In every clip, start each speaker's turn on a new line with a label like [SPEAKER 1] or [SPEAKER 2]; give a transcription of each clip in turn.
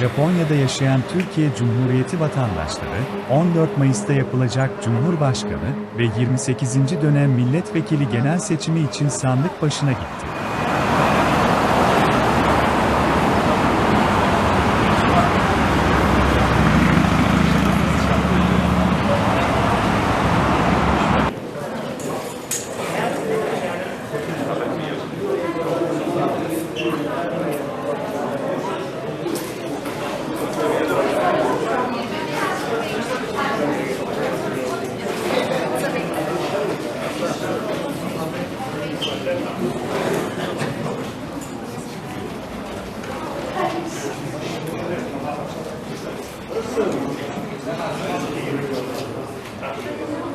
[SPEAKER 1] Japonya'da yaşayan Türkiye Cumhuriyeti vatandaşları, 14 Mayıs'ta yapılacak Cumhurbaşkanı ve 28. dönem milletvekili genel seçimi için sandık başına gitti.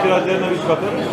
[SPEAKER 2] itirazlarına biz bakarız.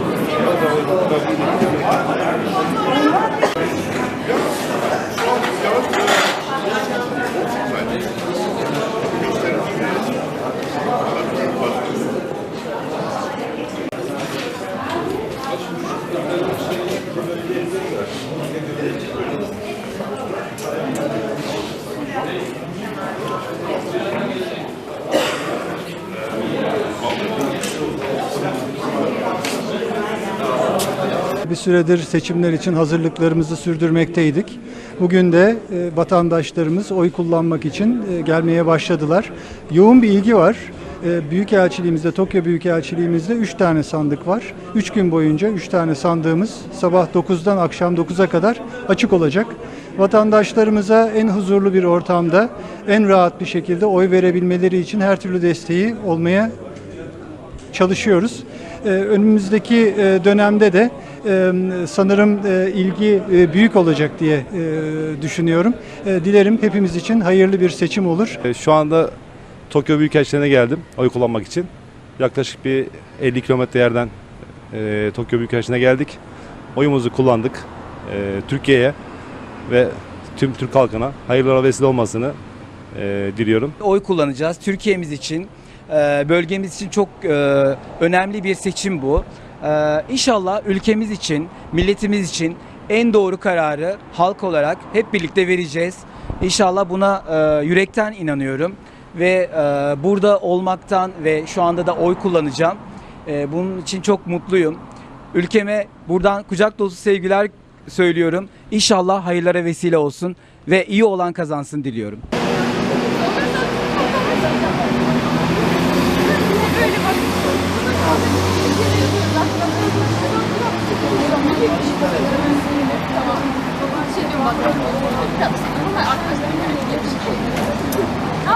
[SPEAKER 3] Bir süredir seçimler için hazırlıklarımızı sürdürmekteydik. Bugün de e, vatandaşlarımız oy kullanmak için e, gelmeye başladılar. Yoğun bir ilgi var. E, Büyükelçiliğimizde, Tokyo Büyükelçiliğimizde 3 tane sandık var. 3 gün boyunca 3 tane sandığımız sabah 9'dan akşam 9'a kadar açık olacak. Vatandaşlarımıza en huzurlu bir ortamda, en rahat bir şekilde oy verebilmeleri için her türlü desteği olmaya çalışıyoruz. Önümüzdeki dönemde de sanırım e, ilgi e, büyük olacak diye e, düşünüyorum. Dilerim hepimiz için hayırlı bir seçim olur.
[SPEAKER 2] Şu anda Tokyo Büyükelçiliğine geldim oy kullanmak için. Yaklaşık bir 50 kilometre yerden e, Tokyo Büyükelçiliğine geldik. Oyumuzu kullandık. E, Türkiye'ye ve tüm Türk halkına hayırlara vesile olmasını e, diliyorum.
[SPEAKER 4] oy kullanacağız. Türkiye'miz için, e, bölgemiz için çok e, önemli bir seçim bu. E, İnşallah ülkemiz için, milletimiz için en doğru kararı halk olarak hep birlikte vereceğiz. İnşallah buna e, yürekten inanıyorum ve e, burada olmaktan ve şu anda da oy kullanacağım. E, Bunun için çok mutluyum. Ülkeme buradan kucak dolusu sevgiler söylüyorum. İnşallah hayırlara vesile olsun ve iyi olan kazansın diliyorum.